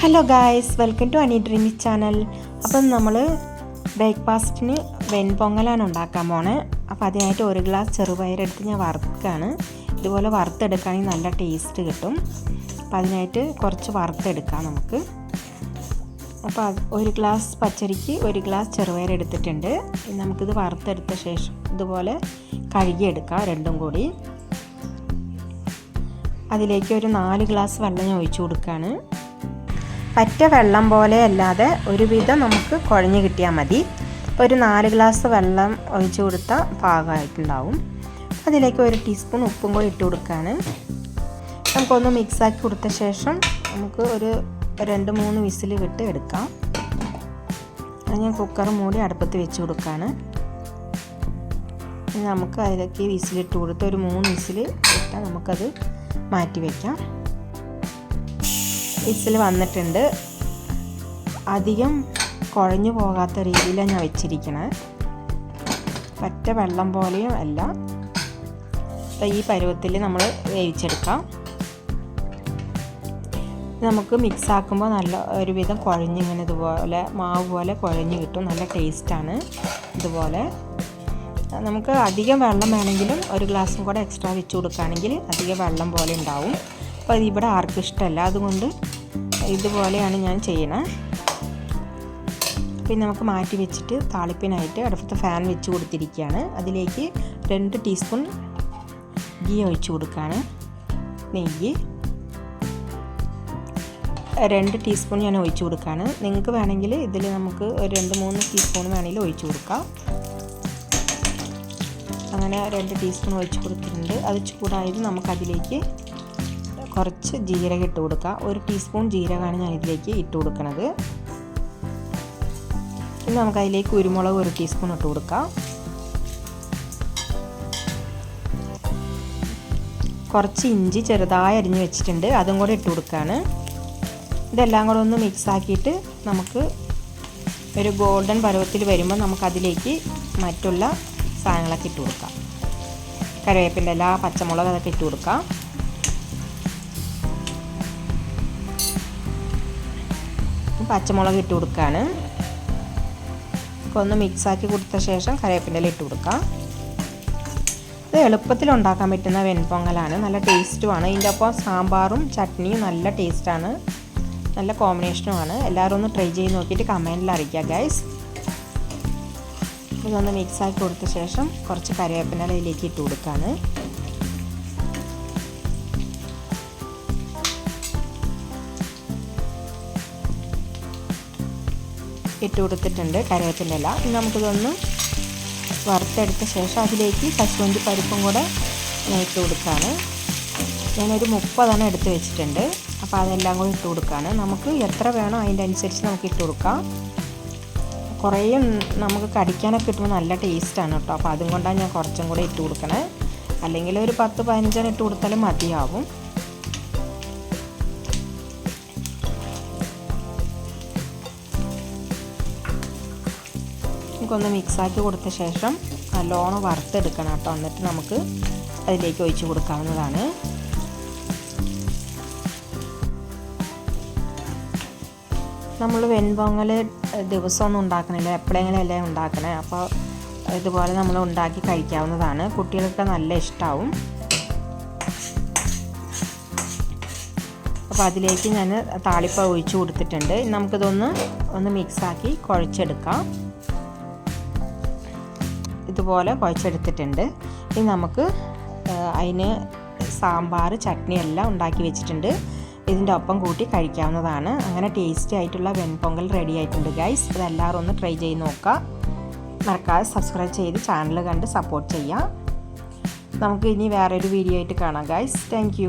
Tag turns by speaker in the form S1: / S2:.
S1: Hello guys welcome to Ani dreamy channel അപ്പം നമ്മൾ ബ്രേക്ക്ഫാസ്റ്റിന് വെൺപൊങ്ങലാണ് ഉണ്ടാക്കാൻ പോണേ. അപ്പോൾ അതിനായിട്ട് ഒരു ഗ്ലാസ് ചെറുപയറെടുത്ത് ഞാൻ വറുക്കുകയാണ് ഇതുപോലെ വറുത്തെടുക്കുകയാണെങ്കിൽ നല്ല ടേസ്റ്റ് കിട്ടും. അപ്പോൾ അതിനായിട്ട് കുറച്ച് വറുത്തെടുക്കാം നമുക്ക്. അപ്പോൾ ഒരു ഗ്ലാസ് പച്ചരിക്ക് ഒരു ഗ്ലാസ് ഇനി നമുക്കിത് വറുത്തെടുത്ത ശേഷം ഇതുപോലെ കഴുകിയെടുക്കാം രണ്ടും കൂടി. അതിലേക്ക് ഒരു നാല് ഗ്ലാസ് വെള്ളം ഞാൻ ഒഴിച്ചു കൊടുക്കുകയാണ് പറ്റ വെള്ളം പോലെ അല്ലാതെ ഒരുവിധം നമുക്ക് കുഴഞ്ഞ് കിട്ടിയാൽ മതി. ഒരു നാല് ഗ്ലാസ് വെള്ളം ഒഴിച്ചു കൊടുത്താൽ പാകമായിട്ടുണ്ടാവും. അതിലേക്ക് ഒരു ടീസ്പൂൺ ഉപ്പും കൂടി ഇട്ട് കൊടുക്കുകയാണ് നമുക്കൊന്ന് മിക്സാക്കി കൊടുത്ത ശേഷം നമുക്ക് ഒരു രണ്ട് മൂന്ന് വിസിൽ വിട്ട് എടുക്കാം. അത് ഞാൻ കുക്കർ മൂടി അടുപ്പത്ത് വെച്ച് കൊടുക്കുകയാണ് നമുക്ക് അതിലേക്ക് വിസിലിട്ട് കൊടുത്ത് ഒരു മൂന്ന് വിസിൽ ഇട്ടാൽ നമുക്കത് മാറ്റി വയ്ക്കാം വിസിൽ വന്നിട്ടുണ്ട്. അധികം കുഴഞ്ഞു പോകാത്ത രീതിയിലാണ് ഞാൻ വെച്ചിരിക്കണത് പറ്റ വെള്ളം പോലെയും അല്ല. ഈ പരുവത്തിൽ നമ്മൾ വേവിച്ചെടുക്കാം. നമുക്ക് മിക്സ് ആക്കുമ്പോൾ നല്ല ഒരുവിധം കുഴഞ്ഞിങ്ങനെ ഇതുപോലെ മാവ് പോലെ കുഴഞ്ഞ് കിട്ടും. നല്ല ടേസ്റ്റാണ് ഇതുപോലെ. നമുക്ക് അധികം വെള്ളം വേണമെങ്കിലും ഒരു ഗ്ലാസ്സും കൂടെ എക്സ്ട്രാ വെച്ച് കൊടുക്കുകയാണെങ്കിൽ അധികം വെള്ളം പോലെ ഉണ്ടാവും. അപ്പോൾ ഇവിടെ ആർക്കും ഇഷ്ടമല്ല. അതുകൊണ്ട് ഇതുപോലെയാണ് ഞാൻ ചെയ്യണത് പിന്നെ നമുക്ക് മാറ്റി വെച്ചിട്ട് താളിപ്പിനായിട്ട് അടുപ്പത്ത് ഫാൻ വെച്ച് കൊടുത്തിരിക്കുകയാണ്. അതിലേക്ക് രണ്ട് ടീസ്പൂൺ ഗീ ഒഴിച്ചു കൊടുക്കുകയാണ്. നെയ്യ് രണ്ട് ടീസ്പൂൺ ഞാൻ ഒഴിച്ചു കൊടുക്കുകയാണ്. നിങ്ങൾക്ക് വേണമെങ്കിൽ ഇതിൽ നമുക്ക് ഒരു രണ്ട് മൂന്ന് ടീസ്പൂൺ വേണമെങ്കിൽ ഒഴിച്ചു കൊടുക്കാം. അങ്ങനെ രണ്ട് ടീസ്പൂൺ ഒഴിച്ചു കൊടുത്തിട്ടുണ്ട്. അത് ചൂടായത് നമുക്കതിലേക്ക് കുറച്ച് ജീരകം ഇട്ട് കൊടുക്കുക. ഒരു ടീസ്പൂൺ ജീരകമാണ് ഞാൻ ഇതിലേക്ക് ഇട്ട് കൊടുക്കുന്നത് ഇനി നമുക്ക് അതിലേക്ക് കുരുമുളക് ഒരു ടീസ്പൂൺ ഇട്ട് കൊടുക്കാം. കുറച്ച് ഇഞ്ചി ചെറുതായി അരിഞ്ഞ് വെച്ചിട്ടുണ്ട്. അതും കൂടെ ഇട്ട് കൊടുക്കുകയാണ്. ഇതെല്ലാം കൂടെ ഒന്ന് മിക്സ് ആക്കിയിട്ട് നമുക്ക് ഒരു ഗോൾഡൻ പരുവത്തിൽ വരുമ്പോൾ നമുക്കതിലേക്ക് മറ്റുള്ള സാധനങ്ങളൊക്കെ ഇട്ട് കൊടുക്കാം. കറിവേപ്പിന്റെ എല്ലാ പച്ചമുളക് അതൊക്കെ ഇട്ട് കൊടുക്കാം. പച്ചമുളക് ഇട്ട് കൊടുക്കുകയാണ് ഒന്ന് മിക്സാക്കി കൊടുത്ത ശേഷം കറിവേപ്പിന്റെ ഇട്ട് കൊടുക്കാം. ഇത് എളുപ്പത്തിൽ ഉണ്ടാക്കാൻ പറ്റുന്ന വെൺപൊങ്ങലാണ്. നല്ല ടേസ്റ്റുമാണ് ഇതിന്റെ ഒപ്പം സാമ്പാറും ചട്നിയും നല്ല ടേസ്റ്റാണ് നല്ല കോമ്പിനേഷനുമാണ് എല്ലാവരും ഒന്ന് ട്രൈ ചെയ്ത് നോക്കിയിട്ട് കമന്റിൽ അറിയിക്കുക ഗൈസ് ഇതൊന്ന് മിക്സാക്കി കൊടുത്ത ശേഷം കുറച്ച് കറിവേപ്പിന്റെ ഇട്ട് കൊടുക്കുകയാണ് ഇട്ട് കൊടുത്തിട്ടുണ്ട് കറിവേപ്പിന്റെ ഇല. ഇനി നമുക്കിതൊന്ന് വറുത്തെടുത്ത ശേഷം അതിലേക്ക് കശുവണ്ടി പരിപ്പും കൂടെ ഞാൻ ഇട്ട് കൊടുക്കുകയാണ്. ഞാനൊരു മുപ്പതെണ്ണം എടുത്ത് വെച്ചിട്ടുണ്ട്. അപ്പോൾ അതെല്ലാം കൂടി ഇട്ട് കൊടുക്കുകയാണ്. നമുക്ക് എത്ര വേണോ അതിന്റെ അനുസരിച്ച് നമുക്ക് ഇട്ട് കൊടുക്കാം. കുറേ നമുക്ക് കടിക്കാനൊക്കെ കിട്ടുമ്പോൾ നല്ല ടേസ്റ്റാണ് കേട്ടോ. അപ്പോൾ അതും കൊണ്ടാണ് ഞാൻ കുറച്ചും കൂടെ ഇട്ട് കൊടുക്കണേ. അല്ലെങ്കിൽ ഒരു പത്ത് പതിനഞ്ചെണ്ണം ഇട്ട് കൊടുത്താലും മതിയാവും. നമുക്കൊന്ന് മിക്സാക്കി കൊടുത്ത ശേഷം നല്ലോണം വറുത്തെടുക്കണം കേട്ടോ. എന്നിട്ട് നമുക്ക് അതിലേക്ക് ഒഴിച്ച് കൊടുക്കാവുന്നതാണ്. നമ്മൾ വെൺപൊങ്ങൽ ദിവസമൊന്നും ഉണ്ടാക്കണില്ല. എപ്പോഴെങ്കിലും അല്ലേ ഉണ്ടാക്കണേ? അപ്പോൾ ഇതുപോലെ നമ്മൾ ഉണ്ടാക്കി കഴിക്കാവുന്നതാണ്. കുട്ടികൾക്ക് നല്ല ഇഷ്ടമാവും അപ്പോൾ അതിലേക്ക് ഞാൻ താളിപ്പ ഒഴിച്ചു കൊടുത്തിട്ടുണ്ട്. നമുക്കിതൊന്ന് ഒന്ന് മിക്സാക്കി കുഴച്ചെടുക്കാം. ഇതുപോലെ കുഴച്ചെടുത്തിട്ടുണ്ട്. ഇനി നമുക്ക് അതിന് സാമ്പാർ ചട്നി എല്ലാം ഉണ്ടാക്കി വെച്ചിട്ടുണ്ട്. ഇതിന്റെ ഒപ്പം കൂട്ടി കഴിക്കാവുന്നതാണ്. അങ്ങനെ ടേസ്റ്റി ആയിട്ടുള്ള വെൺപൊങ്കൽ റെഡി ആയിട്ടുണ്ട് ഗൈസ് ഇതെല്ലാവരും ഒന്ന് ട്രൈ ചെയ്ത് നോക്കുക. മറക്കാതെ സബ്സ്ക്രൈബ് ചെയ്ത് ചാനൽ കണ്ട് സപ്പോർട്ട് ചെയ്യാം നമുക്ക് ഇനി വേറൊരു വീഡിയോ ആയിട്ട് കാണാം ഗൈസ് താങ്ക്